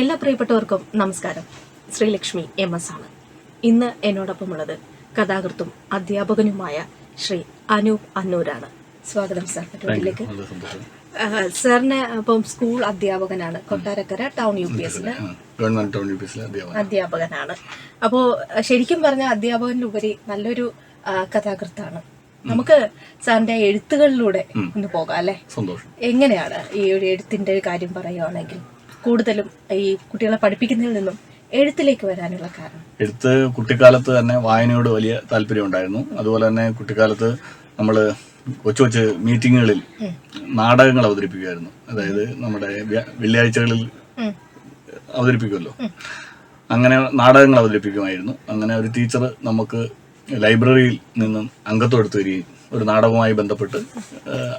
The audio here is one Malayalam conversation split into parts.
എല്ലാ പ്രിയപ്പെട്ടവർക്കും നമസ്കാരം. ശ്രീലക്ഷ്മി എം എസ് ആണ്. ഇന്ന് എന്നോടൊപ്പം ഉള്ളത് കഥാകൃത്തും അധ്യാപകനുമായ ശ്രീ അനൂപ് അന്നൂരാണ്. സ്വാഗതം സാർ സന്തോഷം. സാറിന് ഇപ്പം സ്കൂൾ അധ്യാപകനാണ് Kottarakkara town U P S അധ്യാപകനാണ്. അപ്പോ ശരിക്കും പറഞ്ഞ അധ്യാപകന്റെ ഉപരി നല്ലൊരു കഥാകൃത്താണ്. നമുക്ക് സാറിന്റെ എഴുത്തുകളിലൂടെ ഒന്ന് പോകാം അല്ലെ? എങ്ങനെയാണ് ഈ ഒരു എഴുത്തിന്റെ ഒരു കാര്യം പറയുകയാണെങ്കിൽ കൂടുതലും ഈ കുട്ടികളെ പഠിപ്പിക്കുന്നതിൽ നിന്നും എഴുത്തിലേക്ക് വരാനുള്ള കാരണം. എഴുത്ത് കുട്ടിക്കാലത്ത് തന്നെ വായനയോട് വലിയ താല്പര്യം ഉണ്ടായിരുന്നു. അതുപോലെ തന്നെ കുട്ടിക്കാലത്ത് നമ്മൾ കൊച്ചു കൊച്ചു മീറ്റിങ്ങുകളിൽ നാടകങ്ങൾ അവതരിപ്പിക്കുമായിരുന്നു. അതായത് നമ്മുടെ വെള്ളിയാഴ്ചകളിൽ അവതരിപ്പിക്കുമല്ലോ. അങ്ങനെ നാടകങ്ങൾ അവതരിപ്പിക്കുമായിരുന്നു. അങ്ങനെ ഒരു ടീച്ചർ നമുക്ക് ലൈബ്രറിയിൽ നിന്നും അംഗത്വം എടുത്തു വരികയും ഒരു നാടകവുമായി ബന്ധപ്പെട്ട്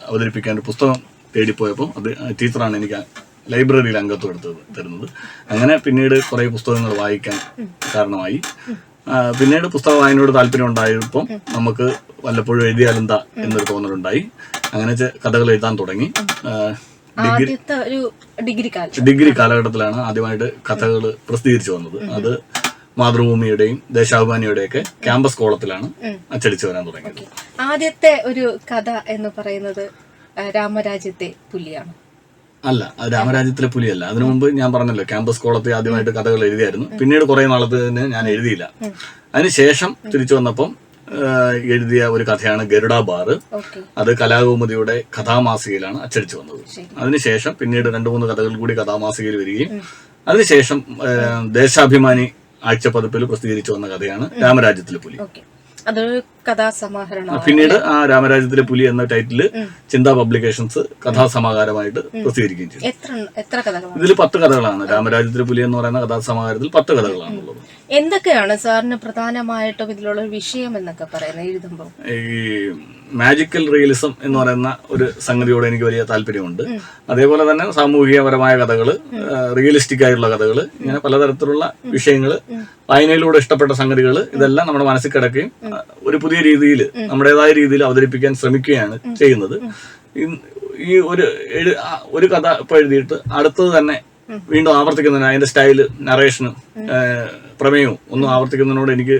അവതരിപ്പിക്കാൻ ഒരു പുസ്തകം തേടിപ്പോയപ്പോൾ അത് ടീച്ചറാണ് എനിക്ക് ലൈബ്രറിയിൽ അംഗത്വം എടുത്ത് തരുന്നത്. അങ്ങനെ പിന്നീട് കുറേ പുസ്തകങ്ങൾ വായിക്കാൻ കാരണമായി. പിന്നീട് പുസ്തക വായനയോട് താല്പര്യം ഉണ്ടായപ്പം നമുക്ക് വല്ലപ്പോഴും എഴുതിയാലെന്താ എന്നൊരു തോന്നലുണ്ടായി. അങ്ങനെ കഥകൾ എഴുതാൻ തുടങ്ങി. ഡിഗ്രി ഡിഗ്രി കാലഘട്ടത്തിലാണ് ആദ്യമായിട്ട് കഥകൾ പ്രസിദ്ധീകരിച്ചു വന്നത്. അത് മാതൃഭൂമിയുടെയും ദേശാഭിമാനിയുടെയൊക്കെ ക്യാമ്പസ് കോളത്തിലാണ് അച്ചടിച്ചു വരാൻ തുടങ്ങിയത്. ആദ്യത്തെ ഒരു കഥ എന്ന് പറയുന്നത് രാമരാജ്യത്തെ പുലിയാണ്. അല്ല രാമരാജ്യത്തിലെ പുലിയല്ല. അതിനു മുമ്പ് ഞാൻ പറഞ്ഞല്ലോ ക്യാമ്പസ് കോളത്തിൽ ആദ്യമായിട്ട് കഥകൾ എഴുതിയായിരുന്നു. പിന്നീട് കുറെ നാളത്തിന് ഞാൻ എഴുതിയില്ല. അതിനുശേഷം തിരിച്ചു വന്നപ്പം എഴുതിയ ഒരു കഥയാണ് ഗരുഡ ബാർ അത് കലാകൗമുദിയുടെ കഥാമാസികയിലാണ് അച്ചടിച്ചു വന്നത്. അതിനുശേഷം പിന്നീട് രണ്ടു മൂന്ന് കഥകൾ കൂടി കഥാമാസികയിൽ വരികയും അതിനുശേഷം ദേശാഭിമാനി ആഴ്ചപ്പതിപ്പിൽ പ്രസിദ്ധീകരിച്ചു വന്ന കഥയാണ് രാമരാജ്യത്തിലെ പുലി. അതൊരു കഥാസമാഹരണം പിന്നീട് ആ രാമരാജ്യത്തിലെ പുലി എന്ന ടൈറ്റിൽ ചിന്താ പബ്ലിക്കേഷൻസ് കഥാസമാഹാരമായിട്ട് പ്രസിദ്ധീകരിക്കുകയും ചെയ്തു. എത്ര എത്ര കഥകളാണ്? ഇതിൽ പത്ത് കഥകളാണ്. രാമരാജ്യത്തിലെ പുലി എന്ന് പറയുന്ന കഥാസമാഹാരത്തിൽ പത്ത് കഥകളാണുള്ളത്. എന്തൊക്കെയാണ് സാറിന് പ്രധാനമായിട്ടും ഇതിലുള്ള വിഷയം എന്നൊക്കെ പറയുന്നത് എഴുതുമ്പോൾ ഈ മാജിക്കൽ റിയലിസം എന്ന് പറയുന്ന ഒരു സംഗതിയോട് എനിക്ക് വലിയ താല്പര്യമുണ്ട്. അതേപോലെ തന്നെ സാമൂഹികപരമായ കഥകൾ റിയലിസ്റ്റിക് ആയിട്ടുള്ള കഥകൾ ഇങ്ങനെ പലതരത്തിലുള്ള വിഷയങ്ങൾ വായനയിലൂടെ ഇഷ്ടപ്പെട്ട സംഗതികൾ ഇതെല്ലാം നമ്മുടെ മനസ്സിൽ കിടക്കുകയും ഒരു പുതിയ രീതിയിൽ നമ്മുടേതായ രീതിയിൽ അവതരിപ്പിക്കാൻ ശ്രമിക്കുകയാണ് ചെയ്യുന്നത്. ഈ ഒരു ഒരു കഥ ഇപ്പൊ എഴുതിയിട്ട് അടുത്തത് തന്നെ വീണ്ടും ആവർത്തിക്കുന്നതിന് അതിന്റെ സ്റ്റൈൽ നറേഷനും പ്രമേയവും ഒന്നും ആവർത്തിക്കുന്നതിനോട് എനിക്ക്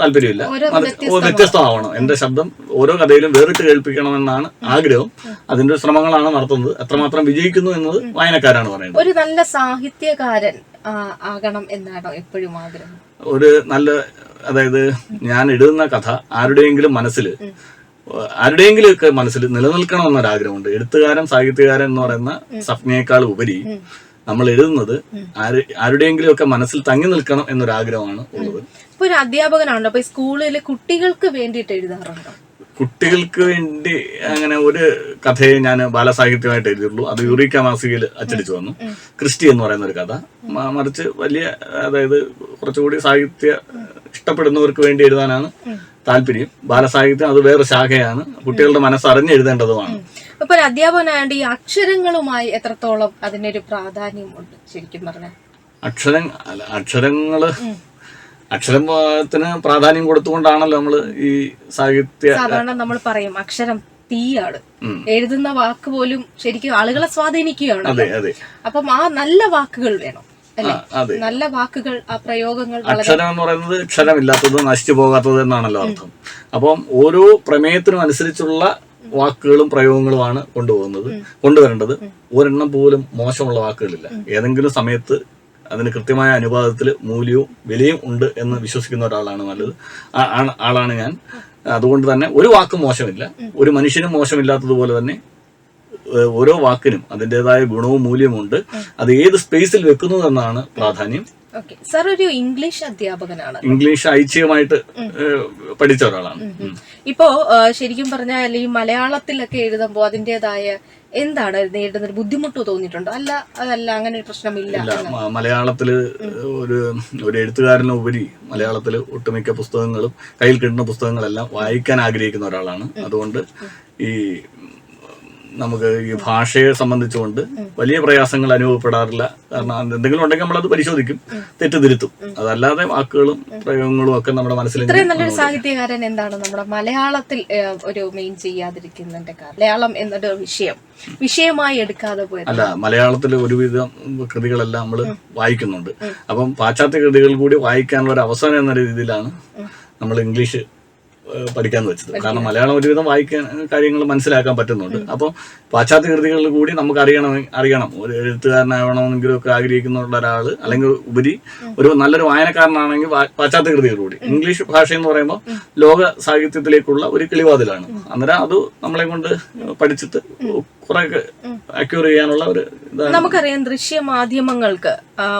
താല്പര്യമില്ല. വ്യത്യസ്തമാവണം. എന്റെ ശബ്ദം ഓരോ കഥയിലും വേറിട്ട് കേൾപ്പിക്കണമെന്നാണ് ആഗ്രഹം. അതിന്റെ ശ്രമങ്ങളാണ് നടത്തുന്നത്. എത്രമാത്രം വിജയിക്കുന്നു എന്നത് വായനക്കാരാണ് പറയുന്നത്. ഒരു നല്ല സാഹിത്യകാരൻ ആകണം എന്നാണോ എപ്പോഴും ആഗ്രഹം. ഒരു നല്ല അതായത് ഞാൻ എഴുതുന്ന കഥ ആരുടെയെങ്കിലും മനസ്സിൽ ആരുടെയെങ്കിലും ഒക്കെ മനസ്സിൽ നിലനിൽക്കണമെന്നൊരു എന്നൊരാഗ്രഹമുണ്ട് എഴുത്തുകാരൻ സാഹിത്യകാരൻ എന്ന് പറയുന്ന സ്വപ്നയേക്കാൾ ഉപരി നമ്മൾ എഴുതുന്നത് ആര് ആരുടെയെങ്കിലും ഒക്കെ മനസ്സിൽ തങ്ങി നിൽക്കണം എന്നൊരാഗ്രഹമാണ് ഉള്ളത്. ഇപ്പൊ ഒരു അധ്യാപകനാണല്ലോ അപ്പൊ ഈ സ്കൂളിലെ കുട്ടികൾക്ക് വേണ്ടിയിട്ട് എഴുതാറുണ്ടോ? കുട്ടികൾക്ക് വേണ്ടി അങ്ങനെ ഒരു കഥയെ ഞാൻ ബാലസാഹിത്യമായിട്ട് എഴുതിയുള്ളൂ അത് യുറീക്ക മാസികയിൽ അച്ചടിച്ചു വന്നു. ക്രിസ്റ്റി എന്ന് പറയുന്ന ഒരു കഥ. മറിച്ച് വലിയ അതായത് കുറച്ചുകൂടി സാഹിത്യ ഇഷ്ടപ്പെടുന്നവർക്ക് വേണ്ടി എഴുതാനാണ് താല്പര്യം. ബാലസാഹിത്യം അത് വേറെ ശാഖയാണ്. കുട്ടികളുടെ മനസ്സറിഞ്ഞ് എഴുതേണ്ടതുമാണ്. ഇപ്പൊ ഒരു അധ്യാപകനായതുകൊണ്ട് ഈ അക്ഷരങ്ങളുമായി എത്രത്തോളം അതിനൊരു പ്രാധാന്യമുണ്ട്? ശരിക്കും പറഞ്ഞാൽ അക്ഷരം അക്ഷരങ്ങൾ അക്ഷരത്തിന് പ്രാധാന്യം കൊടുത്തുകൊണ്ടാണല്ലോ നമ്മൾ ഈ സാഹിത്യ സാധാരണ നമ്മൾ പറയും അക്ഷരം തീയാണ്. എഴുതുന്ന വാക്ക് പോലും ശരിക്കും ആളുകളെ സ്വാധീനിക്കുകയാണ്. അതെ അതെ. അപ്പം ആ നല്ല വാക്കുകൾ വേണം നല്ല വാക്കുകൾ ആ പ്രയോഗങ്ങൾ അക്ഷരം എന്ന് പറയുന്നത് ക്ഷരമില്ലാത്തത് നശിച്ചു പോകാത്തത് എന്നാണല്ലോ അർത്ഥം. അപ്പം ഓരോ പ്രമേയത്തിനും അനുസരിച്ചുള്ള വാക്കുകളും പ്രയോഗങ്ങളുമാണ് കൊണ്ടുപോകുന്നത്. കൊണ്ടുവരേണ്ടത് ഒരെണ്ണം പോലും മോശമുള്ള വാക്കുകളില്ല ഏതെങ്കിലും സമയത്ത് അതിന് കൃത്യമായ അനുപാതത്തിൽ മൂല്യവും വിലയും ഉണ്ട് എന്ന് വിശ്വസിക്കുന്ന ഒരാളാണ് നല്ലത്. ആ- ആളാണ് ഞാൻ. അതുകൊണ്ട് തന്നെ ഒരു വാക്കും മോശമില്ല. ഒരു മനുഷ്യനും മോശമില്ലാത്തതുപോലെ തന്നെ ഓരോ വാക്കിനും അതിന്റെതായ ഗുണവും മൂല്യവും ഉണ്ട്. അത് ഏത് സ്പേസിൽ വെക്കുന്നു എന്നാണ് പ്രാധാന്യം. സാർ ഒരു ഇംഗ്ലീഷ് അധ്യാപകനാണ്. ഇംഗ്ലീഷ് ഐച്ഛികമായിട്ട് പഠിച്ച ഒരാളാണ്. ഇപ്പോ ശരിക്കും പറഞ്ഞാൽ ഈ മലയാളത്തിലൊക്കെ എഴുതുമ്പോൾ അതിന്റെതായ എന്താണ് നേരിടുന്ന ഒരു ബുദ്ധിമുട്ട് തോന്നിയിട്ടുണ്ടോ? അല്ല അതല്ല അങ്ങനെ ഒരു പ്രശ്നമില്ല മലയാളത്തിൽ മലയാളത്തിൽ ഒരു ഒരു എഴുത്തുകാരന് ഉപരി മലയാളത്തിൽ ഒട്ടുമിക്ക പുസ്തകങ്ങളും കയ്യിൽ കിട്ടുന്ന പുസ്തകങ്ങളെല്ലാം വായിക്കാൻ ആഗ്രഹിക്കുന്ന ഒരാളാണ്. അതുകൊണ്ട് ഈ നമുക്ക് ഈ ഭാഷയെ സംബന്ധിച്ചുകൊണ്ട് വലിയ പ്രയാസങ്ങൾ അനുഭവപ്പെടാറില്ല. കാരണം എന്തെങ്കിലും ഉണ്ടെങ്കിൽ നമ്മളത് പരിശോധിക്കും തെറ്റുതിരുത്തും. അതല്ലാതെ വാക്കുകളും പ്രയോഗങ്ങളും ഒക്കെ നമ്മുടെ മനസ്സിൽ ഇത്രയും നല്ലൊരു സാഹിത്യകാരൻ എന്താണ് നമ്മുടെ മലയാളത്തിൽ ഒരു മെയിൻ ചെയ്യാതിരിക്കുന്നതിന്റെ മലയാളം എന്നൊരു വിഷയം വിഷയമായി എടുക്കാതെ പോയത്? അല്ല മലയാളത്തിൽ ഒരുവിധം കൃതികളെല്ലാം നമ്മൾ വായിക്കുന്നുണ്ട്. അപ്പം പാശ്ചാത്യ കൃതികൾ കൂടി വായിക്കാനുള്ള ഒരു അവസരം എന്ന രീതിയിലാണ് നമ്മൾ ഇംഗ്ലീഷ് പഠിക്കാൻ വെച്ചത്. കാരണം മലയാളം ഒരുവിധം വായിക്കാൻ കാര്യങ്ങൾ മനസ്സിലാക്കാൻ പറ്റുന്നുണ്ട്. അപ്പോൾ പാശ്ചാത്യ കൃതികളിൽ കൂടി നമുക്ക് അറിയണം അറിയണം. ഒരു എഴുത്തുകാരനാവണമെന്നെങ്കിലും ഒക്കെ ആഗ്രഹിക്കുന്നുള്ള ഒരാൾ അല്ലെങ്കിൽ ഉപരി ഒരു നല്ലൊരു വായനക്കാരനാണെങ്കിൽ പാശ്ചാത്യ കൃതികൾ കൂടി. ഇംഗ്ലീഷ് ഭാഷ എന്ന് പറയുമ്പോൾ ലോക സാഹിത്യത്തിലേക്കുള്ള ഒരു കിളിവാതിലാണ്. അന്നേരം അത് നമ്മളെ കൊണ്ട് പഠിച്ചിട്ട് കുറെ അക്യൂർ ചെയ്യാനുള്ള ഒരു നമുക്കറിയാം ദൃശ്യ മാധ്യമങ്ങൾക്ക്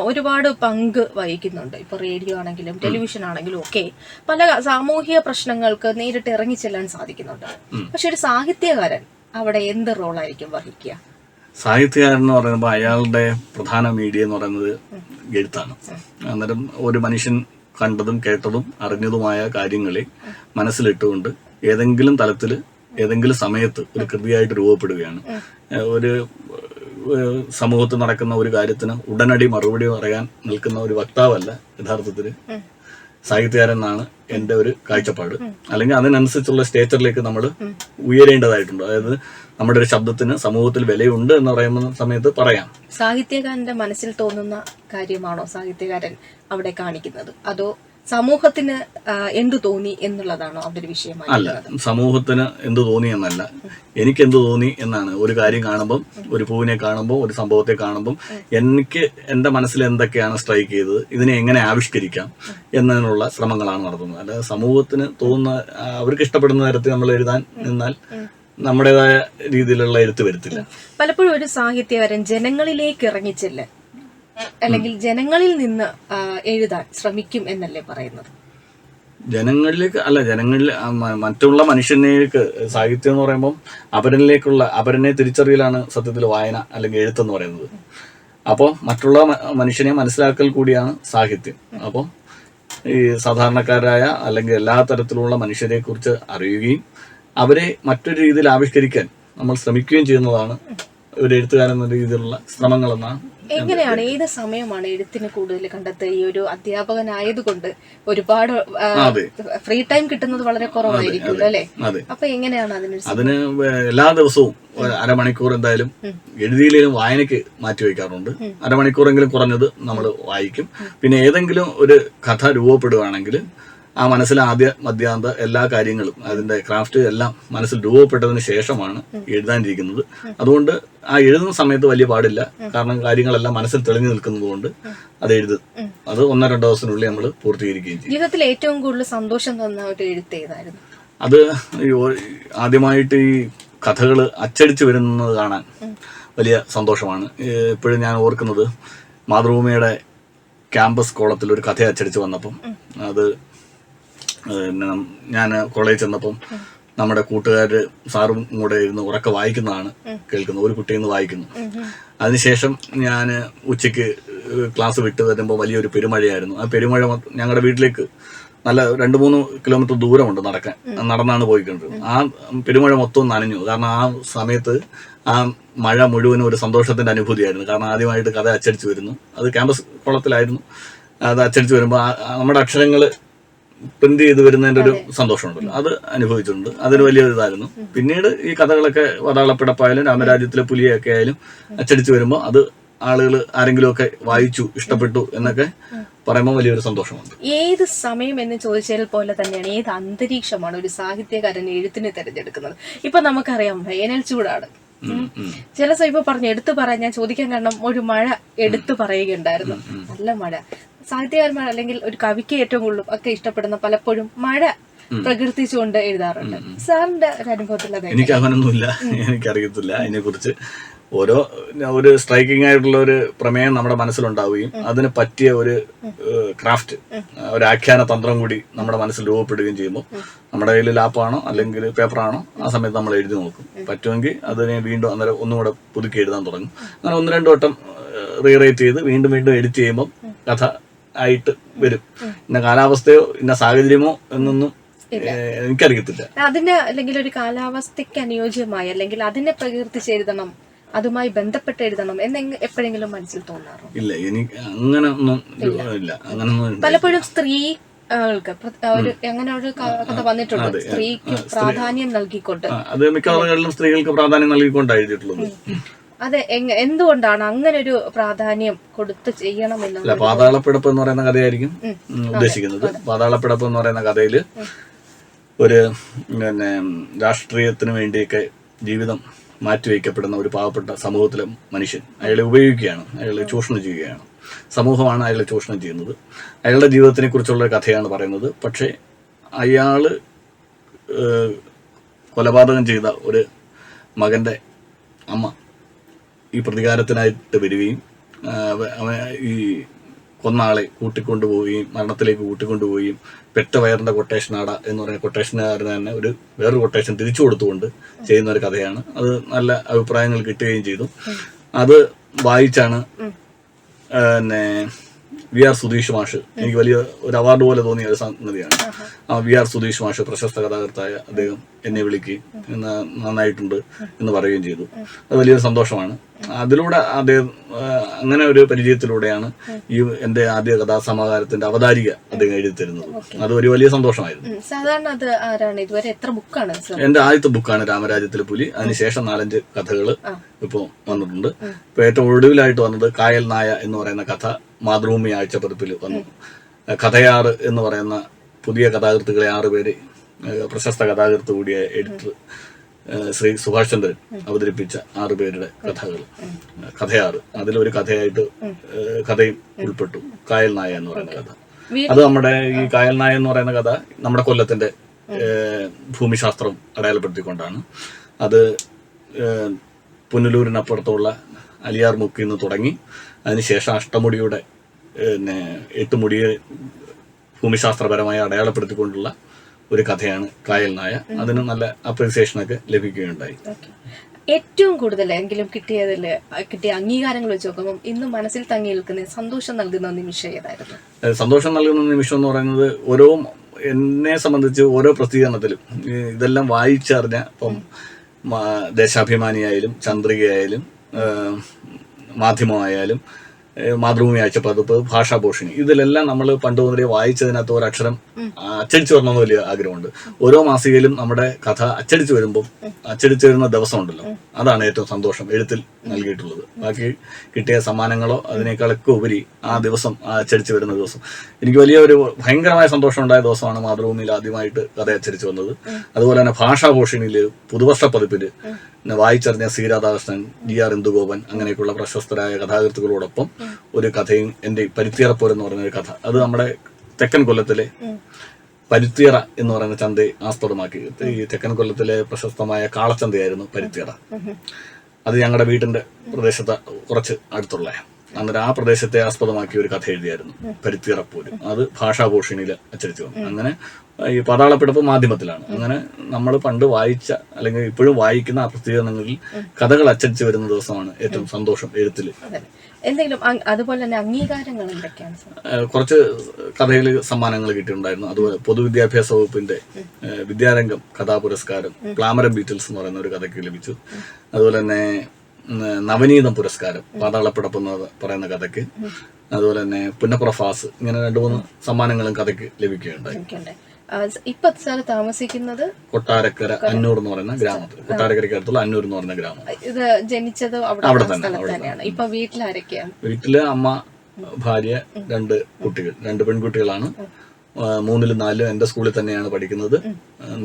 ഒരുപാട് പങ്ക് വഹിക്കുന്നുണ്ട്. ഇപ്പൊ റേഡിയോ ആണെങ്കിലും ടെലിവിഷൻ ആണെങ്കിലും ഒക്കെ പല സാമൂഹിക പ്രശ്നങ്ങൾക്ക് നേരിട്ട് ഇറങ്ങി ചെല്ലാൻ സാധിക്കുന്നുണ്ട്. പക്ഷെ ഒരു സാഹിത്യകാരൻ അവിടെ എന്ത് റോളായിരിക്കും വഹിക്കുക? സാഹിത്യകാരൻ എന്ന് പറയുമ്പോൾ അയാളുടെ പ്രധാന മീഡിയ എന്ന് പറയുന്നത് എഴുത്താണ്. അന്നേരം ഒരു മനുഷ്യൻ കണ്ടതും കേട്ടതും അറിഞ്ഞതുമായ കാര്യങ്ങളെ മനസ്സിലിട്ടുകൊണ്ട് ഏതെങ്കിലും തലത്തിൽ ഏതെങ്കിലും സമയത്ത് ഒരു കൃതിയായിട്ട് രൂപപ്പെടുകയാണ്. ഒരു സമൂഹത്തിൽ നടക്കുന്ന ഒരു കാര്യത്തിന് ഉടനടി മറുപടി പറയാൻ നിൽക്കുന്ന ഒരു വക്താവല്ല യഥാർത്ഥത്തിൽ സാഹിത്യകാരൻ എന്നാണ് എന്റെ ഒരു കാഴ്ചപ്പാട്. അല്ലെങ്കിൽ അതിനനുസരിച്ചുള്ള സ്റ്റേച്ചറിലേക്ക് നമ്മൾ ഉയരേണ്ടതായിട്ടുണ്ട്. അതായത് നമ്മുടെ ഒരു ശബ്ദത്തിന് സമൂഹത്തിൽ വിലയുണ്ട് എന്ന് പറയുന്ന സമയത്ത് പറയാം. സാഹിത്യകാരന്റെ മനസ്സിൽ തോന്നുന്ന കാര്യമാണോ സാഹിത്യകാരൻ അവിടെ കാണിക്കുന്നത്? അതോ സമൂഹത്തിന് എന്തു തോന്നി എന്നുള്ളതാണോ അവിടെ ഒരു വിഷയമായി അല്ല സമൂഹത്തിന് എന്തു തോന്നി എന്നല്ല. എനിക്ക് എന്തു തോന്നി എന്നാണ്. ഒരു കാര്യം കാണുമ്പം ഒരു പൂവിനെ കാണുമ്പോൾ ഒരു സംഭവത്തെ കാണുമ്പം എനിക്ക് എന്റെ മനസ്സിൽ എന്തൊക്കെയാണ് സ്ട്രൈക്ക് ചെയ്തത് ഇതിനെ എങ്ങനെ ആവിഷ്കരിക്കാം എന്നതിനുള്ള ശ്രമങ്ങളാണ് നടത്തുന്നത്. അല്ലാതെ സമൂഹത്തിന് തോന്നുന്ന അവർക്ക് ഇഷ്ടപ്പെടുന്ന തരത്തിൽ നമ്മൾ എഴുതാൻ നിന്നാൽ നമ്മുടേതായ രീതിയിലുള്ള എഴുത്ത് വരുത്തില്ല. പലപ്പോഴും ഒരു സാഹിത്യകാരൻ ജനങ്ങളിലേക്ക് ഇറങ്ങിച്ചെല്ല്. അല്ലെങ്കിൽ ജനങ്ങളിൽ നിന്ന് എഴുതാൻ ശ്രമിക്കും എന്നല്ലേ പറയുന്നത്? ജനങ്ങളിലേക്ക് അല്ല ജനങ്ങളിൽ മറ്റുള്ള മനുഷ്യനിലേക്ക് സാഹിത്യം എന്ന് പറയുമ്പോൾ അപരനിലേക്കുള്ള അപരനെ തിരിച്ചറിയലാണ് സത്യത്തിൽ വായന അല്ലെങ്കിൽ എഴുത്തെന്ന് പറയുന്നത്. അപ്പോൾ മറ്റുള്ള മനുഷ്യനെ മനസ്സിലാക്കൽ കൂടിയാണ് സാഹിത്യം. അപ്പോൾ ഈ സാധാരണക്കാരായ അല്ലെങ്കിൽ എല്ലാ തരത്തിലുള്ള മനുഷ്യരെ കുറിച്ച് അറിയുകയും അവരെ മറ്റൊരു രീതിയിൽ ആവിഷ്കരിക്കാൻ നമ്മൾ ശ്രമിക്കുകയും ചെയ്യുന്നതാണ് ഒരു എഴുത്തുകാരൻ എന്ന രീതിയിലുള്ള ശ്രമങ്ങളെന്നാണ് എങ്ങനെയാണ്? ഏത് സമയമാണ് എഴുത്തിന് കൂടുതൽ കണ്ടെത്തുക? ഈ ഒരു അധ്യാപകനായതുകൊണ്ട് ഒരുപാട് ഫ്രീ ടൈം കിട്ടുന്നത് വളരെ കുറവായിരിക്കും അല്ലേ? അപ്പൊ എങ്ങനെയാണ് അതിന് അതിന് എല്ലാ ദിവസവും അരമണിക്കൂർ എന്തായാലും എഴുതിയിലും വായനയ്ക്ക് മാറ്റി വയ്ക്കാറുണ്ട്. അരമണിക്കൂറെങ്കിലും കുറഞ്ഞത് നമ്മൾ വായിക്കും. പിന്നെ ഏതെങ്കിലും ഒരു കഥ രൂപപ്പെടുകയാണെങ്കിൽ ആ മനസ്സിൽ ആദ്യ മധ്യാന്ത എല്ലാ കാര്യങ്ങളും അതിന്റെ ക്രാഫ്റ്റ് എല്ലാം മനസ്സിൽ രൂപപ്പെട്ടതിന് ശേഷമാണ് എഴുതാനിരിക്കുന്നത്. അതുകൊണ്ട് ആ എഴുതുന്ന സമയത്ത് വലിയ പാടില്ല. കാരണം കാര്യങ്ങളെല്ലാം മനസ്സിൽ തെളിഞ്ഞു നിൽക്കുന്നത് കൊണ്ട് അത് എഴുതും. അത് ഒന്നോ രണ്ടോ ദിവസത്തിനുള്ളിൽ നമ്മൾ പൂർത്തീകരിക്കുകയും ചെയ്യും. ജീവിതത്തിൽ ഏറ്റവും കൂടുതൽ സന്തോഷം തന്ന ഒരു എഴുത്ത് ഏതായിരുന്നു? അത് ആദ്യമായിട്ട് ഈ കഥകൾ അച്ചടിച്ചു വരുന്നത് കാണാൻ വലിയ സന്തോഷമാണ്. ഇപ്പോഴും ഞാൻ ഓർക്കുന്നത് മാതൃഭൂമിയുടെ ക്യാമ്പസ് കോളത്തിൽ ഒരു കഥ അച്ചടിച്ച് വന്നപ്പം. അത് ഞാൻ കോളേജ് ചെന്നപ്പം നമ്മുടെ കൂട്ടുകാർ സാറും കൂടെ ഇരുന്ന് ഉറക്കെ വായിക്കുന്നതാണ് കേൾക്കുന്നത്. ഒരു കുട്ടിയിൽ നിന്ന് വായിക്കുന്നു. അതിനുശേഷം ഞാൻ ഉച്ചയ്ക്ക് ക്ലാസ് വിട്ടു വരുമ്പോൾ വലിയൊരു പെരുമഴയായിരുന്നു. ആ പെരുമഴ ഞങ്ങളുടെ വീട്ടിലേക്ക് നല്ല രണ്ട് മൂന്ന് കിലോമീറ്റർ ദൂരമുണ്ട് നടക്കാൻ. നടന്നാണ് പോയിക്കൊണ്ടിരുന്നത്. ആ പെരുമഴ മൊത്തം നനഞ്ഞു. കാരണം ആ സമയത്ത് ആ മഴ മുഴുവനും ഒരു സന്തോഷത്തിന്റെ അനുഭൂതിയായിരുന്നു. കാരണം ആദ്യമായിട്ട് കഥ അച്ചടിച്ചു വരുന്നു. അത് ക്യാമ്പസ് കുളത്തിലായിരുന്നു. അത് അച്ചടിച്ചു വരുമ്പോൾ നമ്മുടെ അക്ഷരങ്ങൾ പ്രിന്റ് ചെയ്ത് വരുന്നതിന്റെ ഒരു സന്തോഷമുണ്ടല്ലോ. അത് അനുഭവിച്ചിട്ടുണ്ട്. അതൊരു വലിയ ഇതായിരുന്നു പിന്നീട് ഈ കഥകളൊക്കെ വതാളപ്പിടപ്പായാലും രാമരാജ്യത്തിലെ പുലിയൊക്കെ ആയാലും അച്ചടിച്ചു വരുമ്പോൾ അത് ആളുകൾ ആരെങ്കിലും ഒക്കെ വായിച്ചു ഇഷ്ടപ്പെട്ടു എന്നൊക്കെ പറയുമ്പോൾ വലിയൊരു സന്തോഷമുണ്ട്. ഏത് സമയം എന്ന് ചോദിച്ചാൽ പോലെ തന്നെയാണ്. ഏത് അന്തരീക്ഷമാണ് ഒരു സാഹിത്യകാരൻ എഴുത്തിനെ തിരഞ്ഞെടുക്കുന്നത്? ഇപ്പൊ നമുക്കറിയാം വേനൽ ചൂടാണ്. ചില ഇപ്പൊ പറഞ്ഞു എടുത്തു പറയാൻ ഞാൻ ചോദിക്കാൻ കാരണം ഒരു മഴ എടുത്തു പറയുകയുണ്ടായിരുന്നു. നല്ല മഴ. സാഹിത്യകാരന്മാർ അല്ലെങ്കിൽ ഒരു കവിക്ക് ഏറ്റവും കൂടുതൽ ഒക്കെ ഇഷ്ടപ്പെടുന്ന പലപ്പോഴും മഴ പ്രകീർത്തിച്ചുകൊണ്ട് എഴുതാറുണ്ട്. സാറിന്റെ ഒരു അനുഭവത്തിൽ എനിക്ക് അങ്ങനൊന്നുമില്ല. എനിക്കറിയത്തില്ല. അതിനെ കുറിച്ച് ഓരോ ഒരു സ്ട്രൈക്കിംഗ് ആയിട്ടുള്ള ഒരു പ്രമേയം നമ്മുടെ മനസ്സിലുണ്ടാവുകയും അതിന് പറ്റിയ ഒരു ക്രാഫ്റ്റ് ഒരു ആഖ്യാന തന്ത്രം കൂടി നമ്മുടെ മനസ്സിൽ രൂപപ്പെടുകയും ചെയ്യുമ്പോൾ നമ്മുടെ കയ്യിൽ ലാപ്പാണോ അല്ലെങ്കിൽ പേപ്പറാണോ ആ സമയത്ത് നമ്മൾ എഴുതി നോക്കും. പറ്റുമെങ്കിൽ അതിനെ വീണ്ടും അന്നേരം ഒന്നും കൂടെ പുതുക്കി എഴുതാൻ തുടങ്ങും. അങ്ങനെ ഒന്ന് രണ്ട് വട്ടം റീറൈറ്റ് ചെയ്ത് വീണ്ടും വീണ്ടും എഡിറ്റ് ചെയ്യുമ്പോൾ കഥ ആയിട്ട് വരും. ഇന്ന കാലാവസ്ഥയോ ഇന്ന സാഹചര്യമോ എന്നൊന്നും എനിക്കറിയത്തില്ല. അതിന് അല്ലെങ്കിൽ ഒരു കാലാവസ്ഥയ്ക്ക് അനുയോജ്യമായി അല്ലെങ്കിൽ അതിനെ പ്രകീർത്തിച്ച് എഴുതണം അതുമായി ബന്ധപ്പെട്ട് എഴുതണം എന്ന് എപ്പോഴെങ്കിലും മനസ്സിൽ തോന്നാറോ? ഇല്ല എനിക്ക് അങ്ങനെ ഒന്നും ഇല്ല. അങ്ങനെ പലപ്പോഴും സ്ത്രീകൾക്ക് പ്ര- ഒരു അങ്ങനെ ഒരു കഥ വന്നിട്ടുണ്ട്. സ്ത്രീക്ക് പ്രാധാന്യം നൽകിക്കൊണ്ട്. അത് മിക്കവാറും സ്ത്രീകൾക്ക് പ്രാധാന്യം നൽകിക്കൊണ്ടാണ് എഴുതിയിട്ടുള്ളത്. അതെ എന്തുകൊണ്ടാണ് അങ്ങനെ ഒരു പ്രാധാന്യം കൊടുത്ത് ചെയ്യണമെന്ന് പാതാളപ്പിടപ്പ് എന്ന് പറയുന്ന കഥയായിരിക്കും ഉദ്ദേശിക്കുന്നത്. പാതാളപ്പിടപ്പ് എന്ന് പറയുന്ന കഥയിൽ ഒരു പിന്നെ രാഷ്ട്രീയത്തിന് വേണ്ടിയൊക്കെ ജീവിതം മാറ്റിവെക്കപ്പെടുന്ന ഒരു പാവപ്പെട്ട സമൂഹത്തിലെ മനുഷ്യൻ. അയാളെ ഉപയോഗിക്കുകയാണ്. അയാളെ ചൂഷണം ചെയ്യുകയാണ്. സമൂഹമാണ് അയാളെ ചൂഷണം ചെയ്യുന്നത്. അയാളുടെ ജീവിതത്തിനെ കുറിച്ചുള്ള കഥയാണ് പറയുന്നത്. പക്ഷേ അയാൾ കൊലപാതകം ചെയ്ത ഒരു മകന്റെ അമ്മ ഈ പ്രതികാരത്തിനായിട്ട് വരികയും ഈ കൊന്നാളെ കൂട്ടിക്കൊണ്ടുപോവുകയും മരണത്തിലേക്ക് കൂട്ടിക്കൊണ്ടുപോവുകയും പെട്ട വയറിന്റെ കൊട്ടേഷനാട എന്ന് പറയുന്ന കൊട്ടേഷനുകാരന് തന്നെ ഒരു വേറൊരു കൊട്ടേഷൻ തിരിച്ചു കൊടുത്തുകൊണ്ട് ചെയ്യുന്ന ഒരു കഥയാണ്. അത് നല്ല അഭിപ്രായങ്ങൾ കിട്ടുകയും ചെയ്തു. അത് വായിച്ചാണ് പിന്നെ വി ആർ സുധീഷ് മാഷ്. എനിക്ക് വലിയ ഒരു അവാർഡ് പോലെ തോന്നിയ ഒരു സംഗതിയാണ് ആ വി ആർ സുധീഷ് മാഷ് പ്രശസ്ത കഥാകൃത്തായ അദ്ദേഹം എന്നെ വിളിക്കുകയും "ന- നന്നായിട്ടുണ്ട് എന്ന് പറയുകയും ചെയ്തു. അത് വലിയൊരു സന്തോഷമാണ്. അതിലൂടെ അദ്ദേഹം അങ്ങനെ ഒരു പരിചയത്തിലൂടെയാണ് ഈ എന്റെ ആദ്യ കഥാസമാഹാരത്തിന്റെ അവതാരിക അദ്ദേഹം എഴുതി തരുന്നത്. അത് ഒരു വലിയ സന്തോഷമായിരുന്നു. സാധാരണ അത് ആരാണ്? ഇതുവരെ എത്ര ബുക്കാണ് എന്റെ ആദ്യത്തെ ബുക്കാണ് രാമരാജ്യത്തിലെ പുലി. അതിനുശേഷം നാലഞ്ച് കഥകൾ ഇപ്പോൾ വന്നിട്ടുണ്ട്. ഇപ്പൊ ഏറ്റവും ഒടുവിലായിട്ട് വന്നത് കായൽ നായ എന്ന് പറയുന്ന കഥ. മാതൃഭൂമി ആഴ്ചപ്പതിപ്പിൽ വന്നു. കഥയാറ് എന്ന് പറയുന്ന പുതിയ കഥാകൃത്തുക്കളെ ആറ് പേര് പ്രശസ്ത കഥാകൃത്ത് കൂടിയ എഡിറ്റർ ശ്രീ സുഭാഷ് ചന്ദ്രൻ അവതരിപ്പിച്ച ആറ് പേരുടെ കഥകൾ. കഥയാറ്. അതിലൊരു കഥയായിട്ട് കഥയും ഉൾപ്പെട്ടു. കായൽ നായ എന്ന് പറയുന്ന കഥ. അത് നമ്മുടെ ഈ കായൽ നായ എന്ന് പറയുന്ന കഥ നമ്മുടെ കൊല്ലത്തിന്റെ ഭൂമിശാസ്ത്രം അടയാളപ്പെടുത്തിക്കൊണ്ടാണ്. അത് പുനലൂരിനപ്പുറത്തുള്ള അലിയാർ മുക്കിൽ നിന്ന് തുടങ്ങി അതിനുശേഷം അഷ്ടമുടിയുടെ പിന്നെ എട്ടുമുടിയെ ഭൂമിശാസ്ത്രപരമായി അടയാളപ്പെടുത്തിക്കൊണ്ടുള്ള ഒരു കഥയാണ് കായൽ നായ. അതിന് നല്ല അപ്രീസിയേഷനൊക്കെ ലഭിക്കുകയുണ്ടായി. ഏറ്റവും കൂടുതൽ എങ്കിലും കിട്ടിയതിൽ കിട്ടിയ അംഗീകാരങ്ങൾ വെച്ച് നോക്കുമ്പോൾ ഇന്ന് മനസ്സിൽ തങ്ങി നിൽക്കുന്ന സന്തോഷം നൽകുന്ന നിമിഷം ഏതായിരുന്നു? സന്തോഷം നൽകുന്ന നിമിഷം എന്ന് പറയുന്നത് ഓരോ എന്നെ സംബന്ധിച്ച് ഓരോ പ്രസിദ്ധീകരണത്തിലും ഇതെല്ലാം വായിച്ചറിഞ്ഞ ഇപ്പം ദേശാഭിമാനിയായാലും ചന്ദ്രികയായാലും മാധ്യമമായാലും മാതൃഭൂമി ആഴ്ചപ്പതിപ്പ് ഭാഷാഭൂഷണി ഇതിലെല്ലാം നമ്മൾ പണ്ട് മുതലേ വായിച്ചതിനകത്ത് ഒരക്ഷരം അച്ചടിച്ചു വരണമെന്ന് വലിയ ആഗ്രഹമുണ്ട്. ഓരോ മാസികയിലും നമ്മുടെ കഥ അച്ചടിച്ചു വരുമ്പോൾ അച്ചടിച്ചു വരുന്ന ദിവസം ഉണ്ടല്ലോ അതാണ് ഏറ്റവും സന്തോഷം എഴുത്തിൽ നൽകിയിട്ടുള്ളത്. ബാക്കി കിട്ടിയ സമ്മാനങ്ങളോ അതിനേക്കാളൊക്കെ ഉപരി ആ ദിവസം ആ അച്ചടിച്ചു വരുന്ന ദിവസം. എനിക്ക് വലിയ ഒരു ഭയങ്കരമായ സന്തോഷം ഉണ്ടായ ദിവസമാണ് മാതൃഭൂമിയിൽ ആദ്യമായിട്ട് കഥ അച്ചടിച്ചു വന്നത്. അതുപോലെ തന്നെ ഭാഷാഭൂഷണിയിൽ പുതുവർഷ പതിപ്പിൽ വായിച്ചറിഞ്ഞ C Radhakrishnan G R Indugopan അങ്ങനെയൊക്കെയുള്ള പ്രശസ്തരായ കഥാകൃത്തുക്കളോടൊപ്പം ഒരു കഥയും എന്റെ പരുത്തിയറപ്പോർ എന്ന് പറയുന്ന ഒരു കഥ. അത് നമ്മുടെ തെക്കൻ കൊല്ലത്തിലെ പരുത്തിയറ എന്ന് പറയുന്ന ചന്തയെ ആസ്പദമാക്കി. ഈ തെക്കൻ കൊല്ലത്തിലെ പ്രശസ്തമായ കാളച്ചന്തയായിരുന്നു പരുത്തിയറ. അത് ഞങ്ങളുടെ വീടിന്റെ പ്രദേശത്ത് കുറച്ച് അടുത്തുള്ള അന്നേരം ആ പ്രദേശത്തെ ആസ്പദമാക്കി ഒരു കഥ എഴുതിയായിരുന്നു. പരുത്തിറപ്പൂര്. അത് ഭാഷാഭൂഷണിയിൽ അച്ചടിച്ചു വന്നു അങ്ങനെ ഈ പാതാളപ്പിടപ്പ് മാധ്യമത്തിലാണ്. അങ്ങനെ നമ്മൾ പണ്ട് വായിച്ച അല്ലെങ്കിൽ ഇപ്പോഴും വായിക്കുന്ന ആ പ്രസിദ്ധീകരണങ്ങളിൽ കഥകൾ അച്ചടിച്ചു വരുന്ന ദിവസമാണ് ഏറ്റവും സന്തോഷം എഴുത്തിൽ. അതെ. എന്തെങ്കിലും അതുപോലെ തന്നെ അംഗീകാരങ്ങൾ എന്തൊക്കെയാണ് കുറച്ച് കഥയിൽ സമ്മാനങ്ങൾ കിട്ടിയിട്ടുണ്ടായിരുന്നു. അതുപോലെ പൊതുവിദ്യാഭ്യാസ വകുപ്പിന്റെ വിദ്യാരംഗം കഥാപുരസ്കാരം ക്ലാമരം ബീറ്റിൽസ് എന്ന് പറയുന്ന ഒരു കഥയ്ക്ക് ലഭിച്ചു. അതുപോലെ തന്നെ നവനീതം പുരസ്കാരം പാതാളപ്പിടപ്പ് എന്ന് പറയുന്ന കഥയ്ക്ക്. അതുപോലെ തന്നെ പുന്നപ്രഫാസ് ഇങ്ങനെ രണ്ടു മൂന്ന് സമ്മാനങ്ങളും കഥയ്ക്ക് ലഭിക്കുകയുണ്ടായി. ഇപ്പൊ സാർ താമസിക്കുന്നത്? കൊട്ടാരക്കര അന്നൂർ എന്ന് പറയുന്ന ഗ്രാമത്തിൽ. കൊട്ടാരക്കരയ്ക്ക് അടുത്തുള്ള അന്നൂർ എന്ന് പറയുന്ന ഗ്രാമം. ഇത് ജനിച്ചത് അവിടെ തന്നെയാണ്. ഇപ്പൊ വീട്ടിലാരൊക്കെയാണ് വീട്ടിൽ അമ്മ ഭാര്യ രണ്ട് കുട്ടികൾ രണ്ട് പെൺകുട്ടികളാണ്. മൂന്നിലും നാലിലും എന്റെ സ്കൂളിൽ തന്നെയാണ് പഠിക്കുന്നത്.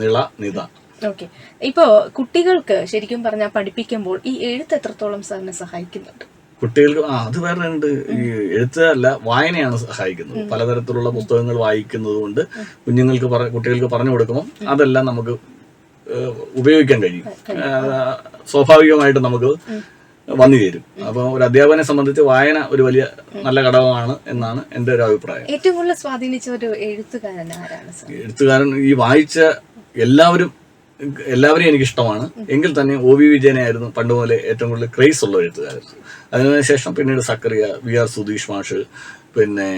നിള നിത. ഓക്കെ ഇപ്പോ കുട്ടികൾക്ക് ശരിക്കും പറഞ്ഞാൽ പഠിപ്പിക്കുമ്പോൾ ഈ എഴുത്ത് എത്രത്തോളം സാറിനെ സഹായിക്കുന്നുണ്ട്? കുട്ടികൾക്ക് ആ അത് വേറെ ഉണ്ട്. ഈ എഴുത്തല്ല വായനയാണ് സഹായിക്കുന്നത്. പലതരത്തിലുള്ള പുസ്തകങ്ങൾ വായിക്കുന്നത് കൊണ്ട് കുഞ്ഞുങ്ങൾക്ക് കുട്ടികൾക്ക് പറഞ്ഞു കൊടുക്കുമ്പോൾ അതെല്ലാം നമുക്ക് ഉപയോഗിക്കാൻ കഴിയും. സ്വാഭാവികമായിട്ട് നമുക്ക് വന്നു ചേരും. അപ്പൊ ഒരു അധ്യാപകനെ സംബന്ധിച്ച് വായന ഒരു വലിയ നല്ല ഘടകമാണ് എന്നാണ് എന്റെ ഒരു അഭിപ്രായം. ഏറ്റവും കൂടുതൽ സ്വാധീനിച്ച ഒരു എഴുത്തുകാരൻ ആരാണ് എഴുത്തുകാരൻ ഈ വായിച്ച എല്ലാവരും എല്ലാവരെയും എനിക്ക് ഇഷ്ടമാണ്. എങ്കിൽ തന്നെ ഒ വി വിജയനായിരുന്നു പണ്ട് മുതലേ ഏറ്റവും കൂടുതൽ ക്രേസ് ഉള്ള എഴുത്തുകാരൻ. അതിനുശേഷം പിന്നീട് സക്കറിയ വി ആർ സുധീഷ് മാഷ് പിന്നെ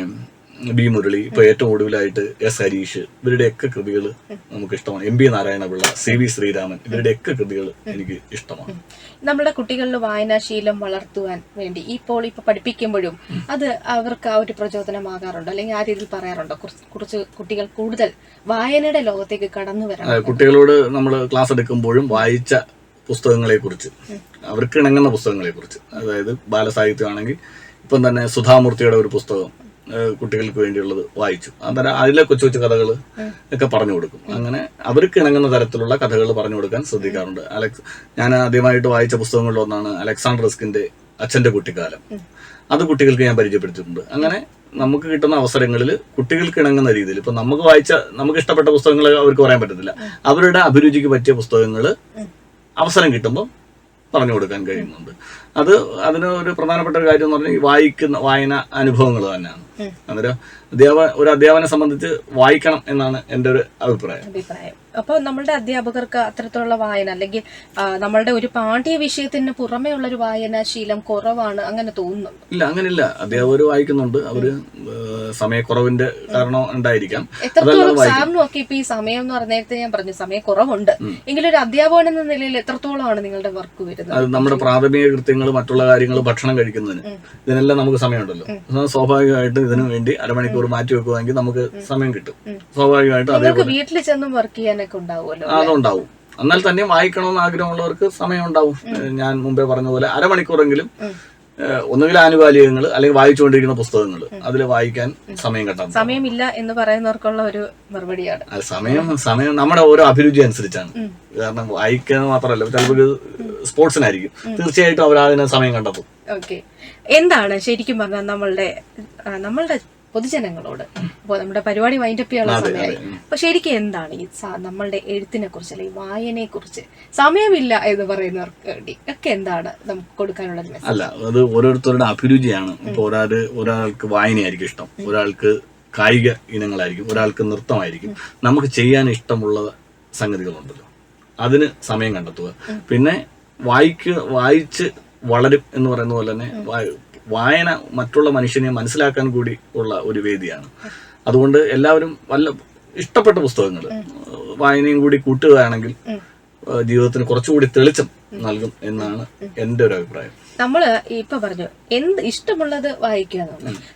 ബി മുരളി ഇപ്പൊ ഏറ്റവും ഒടുവിലായിട്ട് എസ് ഹരീഷ് ഇവരുടെയൊക്കെ കൃതികൾ നമുക്ക് ഇഷ്ടമാണ്. M B Narayanapillai C V Sreeraman ഇവരുടെയൊക്കെ കൃതികൾ എനിക്ക് ഇഷ്ടമാണ്. നമ്മുടെ കുട്ടികളിൽ വായനാശീലം വളർത്തുവാൻ വേണ്ടി ഇപ്പോൾ ഇപ്പൊ പഠിപ്പിക്കുമ്പോഴും അത് അവർക്ക് ആ ഒരു പ്രചോദനമാകാറുണ്ടോ. അല്ലെങ്കിൽ ആ രീതിയിൽ പറയാറുണ്ടോ. കുറച്ച് കുട്ടികൾ കൂടുതൽ വായനയുടെ ലോകത്തേക്ക് കടന്നു വരാം കുട്ടികളോട് നമ്മൾ ക്ലാസ് എടുക്കുമ്പോഴും വായിച്ച പുസ്തകങ്ങളെ കുറിച്ച് അവർക്ക് ഇണങ്ങുന്ന പുസ്തകങ്ങളെ കുറിച്ച് അതായത് ബാലസാഹിത്യമാണെങ്കിൽ ഇപ്പം തന്നെ സുധാമൂർത്തിയുടെ ഒരു പുസ്തകം കുട്ടികൾക്ക് വേണ്ടിയുള്ളത് വായിച്ചു. അന്നേരം അതിലെ കൊച്ചു കൊച്ചു കഥകൾ ഒക്കെ പറഞ്ഞു കൊടുക്കും. അങ്ങനെ അവർക്ക് ഇണങ്ങുന്ന തരത്തിലുള്ള കഥകൾ പറഞ്ഞു കൊടുക്കാൻ ശ്രദ്ധിക്കാറുണ്ട്. അലക്സ് ഞാൻ ആദ്യമായിട്ട് വായിച്ച പുസ്തകങ്ങളിൽ ഒന്നാണ് അലക്സാണ്ടർ റിസ്കിന്റെ അച്ഛന്റെ കുട്ടിക്കാലം. അത് കുട്ടികൾക്ക് ഞാൻ പരിചയപ്പെടുത്തിയിട്ടുണ്ട്. അങ്ങനെ നമുക്ക് കിട്ടുന്ന അവസരങ്ങളിൽ കുട്ടികൾക്ക് ഇണങ്ങുന്ന രീതിയിൽ ഇപ്പൊ നമുക്ക് വായിച്ച നമുക്ക് ഇഷ്ടപ്പെട്ട പുസ്തകങ്ങൾ അവർക്ക് പറയാൻ പറ്റത്തില്ല. അവരുടെ അഭിരുചിക്ക് പറ്റിയ പുസ്തകങ്ങൾ അവസരം കിട്ടുമ്പോൾ പറഞ്ഞു കൊടുക്കാൻ കഴിയുന്നുണ്ട്. അത് അതിന് ഒരു പ്രധാനപ്പെട്ട ഒരു കാര്യം എന്ന് പറഞ്ഞാൽ ഈ വായിക്കുന്ന വായന അനുഭവങ്ങൾ തന്നെയാണ്. അന്നേരം അധ്യാപന ഒരു അധ്യാപനെ സംബന്ധിച്ച് വായിക്കണം എന്നാണ് എന്റെ ഒരു അഭിപ്രായം. അഭിപ്രായം. അപ്പോൾ നമ്മളുടെ അധ്യാപകർക്ക് അത്തരത്തിലുള്ള വായന അല്ലെങ്കിൽ നമ്മളുടെ ഒരു പാഠ്യ വിഷയത്തിന് പുറമേ ഉള്ള ഒരു വായനാശീലം കുറവാണ് അങ്ങനെ തോന്നുന്നുണ്ട്? ഇല്ല അങ്ങനെയില്ല. അധ്യാപകർ വായിക്കുന്നുണ്ട്. അവർ സമയക്കുറവിന്റെ കാരണം ഉണ്ടായിരിക്കാം. എത്രത്തോളം സാറിനും ഒക്കെ ഇപ്പൊ ഈ സമയം എന്ന് പറഞ്ഞ നേരത്തെ ഞാൻ പറഞ്ഞു സമയക്കുറവുണ്ട്. എങ്കിലും ഒരു അധ്യാപകൻ എന്ന നിലയിൽ എത്രത്തോളമാണ് നിങ്ങളുടെ വർക്ക് വരുന്നത്? അത് നമ്മുടെ പ്രാഥമിക കൃത്യങ്ങൾ മറ്റുള്ള കാര്യങ്ങൾ ഭക്ഷണം കഴിക്കുന്നതിന്. ഇതിനെല്ലാം നമുക്ക് സമയമുണ്ടല്ലോ. സ്വാഭാവികമായിട്ടും ഇതിനു വേണ്ടി അരമണിക്കൂർ മാറ്റി വെക്കുവാണെങ്കിൽ നമുക്ക് സമയം കിട്ടും. സ്വാഭാവികമായിട്ടും അതേപോലെ വീട്ടിൽ ചെന്നും വർക്ക് ചെയ്യാനൊക്കെ ഉണ്ടാവുമല്ലോ അതുണ്ടാവും. എന്നാൽ തന്നെ വായിക്കണമെന്ന് ആഗ്രഹമുള്ളവർക്ക് സമയം ഉണ്ടാവും ഞാൻ മുമ്പേ പറഞ്ഞ പോലെ അരമണിക്കൂറെങ്കിലും ഒന്നുകിൽ ആനുകാലികങ്ങൾ അല്ലെങ്കിൽ വായിച്ചുകൊണ്ടിരിക്കുന്ന പുസ്തകങ്ങൾ അതിൽ വായിക്കാൻ സമയം കണ്ടെത്തും സമയമില്ല എന്ന് പറയുന്നവർക്കുള്ള ഒരു മറുപടിയാണ്. സമയം സമയം നമ്മുടെ ഓരോ അഭിരുചി അനുസരിച്ചാണ്. കാരണം വായിക്കുക മാത്രമല്ല ചിലപ്പോൾ സ്പോർട്സിനായിരിക്കും. തീർച്ചയായിട്ടും അവർ അതിന് സമയം കണ്ടെത്തും. ഓക്കെ. എന്താണ് ശരിക്കും പറഞ്ഞാൽ നമ്മളുടെ നമ്മളുടെ പൊതുജനങ്ങളോട്. അപ്പോൾ നമ്മുടെ പരിപാടി വൈൻഡ് അപ്പ് ചെയ്യാനുള്ള സമയമായി. അപ്പൊ ശരിക്കും എന്താണ് ഈ നമ്മളുടെ എഴുത്തിനെ കുറിച്ച് അല്ലെങ്കിൽ വായനയെ കുറിച്ച് സമയമില്ല എന്ന് പറയുന്നവർക്ക് വേണ്ടി ഒക്കെ എന്താണ് നമുക്ക് കൊടുക്കാനുള്ള അല്ല അത് ഓരോരുത്തരുടെ അഭിരുചിയാണ്. ഇപ്പൊ ഒരാൾ ഒരാൾക്ക് വായനയായിരിക്കും ഇഷ്ടം. ഒരാൾക്ക് കായിക ഇനങ്ങളായിരിക്കും. ഒരാൾക്ക് നൃത്തമായിരിക്കും. നമുക്ക് ചെയ്യാൻ ഇഷ്ടമുള്ള സംഗതികളുണ്ടല്ലോ. അതിന് സമയം കണ്ടെത്തുക. പിന്നെ വായിക്ക് വായിച്ച് വളരും എന്ന് പറയുന്ന പോലെ തന്നെ വായന മറ്റുള്ള മനുഷ്യനെ മനസ്സിലാക്കാൻ കൂടി ഉള്ള ഒരു വേദിയാണ്. അതുകൊണ്ട് എല്ലാവരും വല്ല ഇഷ്ടപ്പെട്ട പുസ്തകങ്ങൾ വായനയും കൂടി കൂട്ടുകയാണെങ്കിൽ ജീവിതത്തിന് കുറച്ചുകൂടി തെളിച്ചം നൽകും എന്നാണ് എന്റെ ഒരു അഭിപ്രായം. നമ്മൾ ഇപ്പൊ പറഞ്ഞു എന്ത് ഇഷ്ടമുള്ളത് വായിക്കുക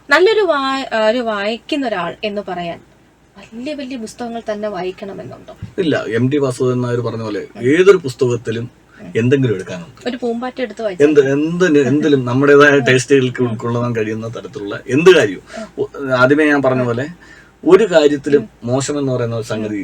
നല്ലൊരു ഒരു വായിക്കുന്ന ഒരാൾ എന്ന് പറയാൻ വലിയ വലിയ പുസ്തകങ്ങൾ തന്നെ വായിക്കണം എന്നുണ്ടോ ഇല്ല എം ടി വാസുദേവൻ നായർ പറഞ്ഞ പോലെ ഏതൊരു പുസ്തകത്തിലും എന്തെങ്കിലും എടുക്കാനുണ്ട് ഒരു പൂമ്പാറ്റ എടുത്ത് എന്ത് എന്തിന് എന്തിലും നമ്മുടേതായ ടേസ്റ്റുകൾക്ക് ഉൾക്കൊള്ളാൻ കഴിയുന്ന തരത്തിലുള്ള എന്ത് കാര്യവും. ആദ്യമേ ഞാൻ പറഞ്ഞ പോലെ ഒരു കാര്യത്തിലും മോശമെന്ന് പറയുന്ന സംഗതി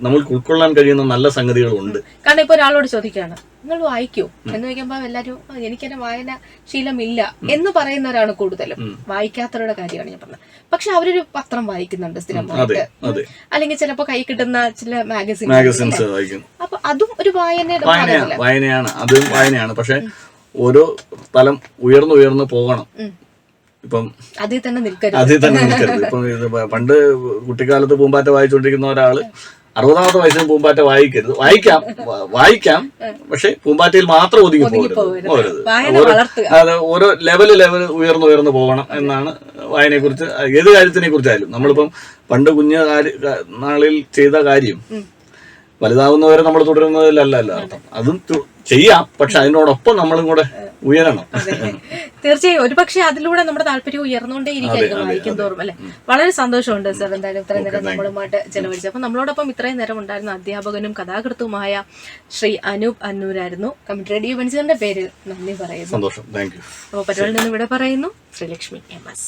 നമ്മൾക്ക് ഉൾക്കൊള്ളാൻ കഴിയുന്ന നല്ല സംഗതികളുണ്ട്. കാരണം ഇപ്പൊ ഒരാളോട് ചോദിക്കാണ് നിങ്ങൾ വായിക്കൂ? എന്ന് ചോദിക്കുമ്പോ എല്ലാരും എനിക്ക് എനിക്കെന്നെ വായന ശീലമില്ല എന്ന് പറയുന്നവരാണ് കൂടുതലും. വായിക്കാത്തവരുടെ കാര്യമാണ് ഞാൻ പറഞ്ഞത്. പക്ഷെ അവരൊരു പത്രം വായിക്കുന്നുണ്ട് സ്ഥിരമായിട്ട്. അല്ലെങ്കിൽ ചിലപ്പോ കൈ കിട്ടുന്ന ചില മാഗസിൻ മാഗസിൻസ് വായിക്കും. അപ്പൊ അതും ഒരു വായനയുടെ വായനയാണ്? അതും വായനയാണ്. പക്ഷെ ഓരോ തലം ഉയർന്നു ഉയർന്നു പോകണം. ഇപ്പം അതിൽ തന്നെ നിൽക്കരുത്. അതിൽ തന്നെ നിൽക്കരുത്. ഇപ്പം പണ്ട് കുട്ടിക്കാലത്ത് പൂമ്പാറ്റ വായിച്ചുകൊണ്ടിരിക്കുന്ന ഒരാൾ അറുപതാമത്തെ വയസ്സിന് പൂമ്പാറ്റ വായിക്കരുത്. വായിക്കാം. വായിക്കാം. പക്ഷെ പൂമ്പാറ്റയിൽ മാത്രം ഒതുങ്ങി പോകരുത്. അത് ഓരോ ലെവൽ ലെവൽ ഉയർന്നു ഉയർന്നു പോകണം എന്നാണ് വായനയെ കുറിച്ച് ഏത് കാര്യത്തിനെ കുറിച്ചായാലും നമ്മളിപ്പം പണ്ട് കുഞ്ഞ് നാളിൽ ചെയ്ത കാര്യം വലുതാവുന്നവരെ നമ്മൾ തുടരുന്നതിലല്ല അർത്ഥം. അതും ചെയ്യാം. പക്ഷെ അതിനോടൊപ്പം നമ്മളും കൂടെ ഉയരണം. തീർച്ചയായും ഒരുപക്ഷെ അതിലൂടെ നമ്മുടെ താല്പര്യം ഉയർന്നുകൊണ്ടേ ഇരിക്കും വായിക്കും തോറും അല്ലെ? വളരെ സന്തോഷമുണ്ട് സർ. എന്തായാലും ഇത്രയും നേരം നമ്മളുമായിട്ട് ചെലവഴിച്ചത്. അപ്പൊ നമ്മളോടൊപ്പം ഇത്രയും നേരം ഉണ്ടായിരുന്ന അധ്യാപകനും കഥാകൃത്തുമായ ശ്രീ അനൂപ് അന്നൂരായിരുന്നു. കമ്മിറ്റി റേഡിയോ മനുഷ്യന്റെ പേര് നന്ദി പറയുന്നു. സന്തോഷം. അപ്പൊ പരിപാടിയിൽ നിന്ന് ഇവിടെ പറയുന്നു. Sreelakshmi M S.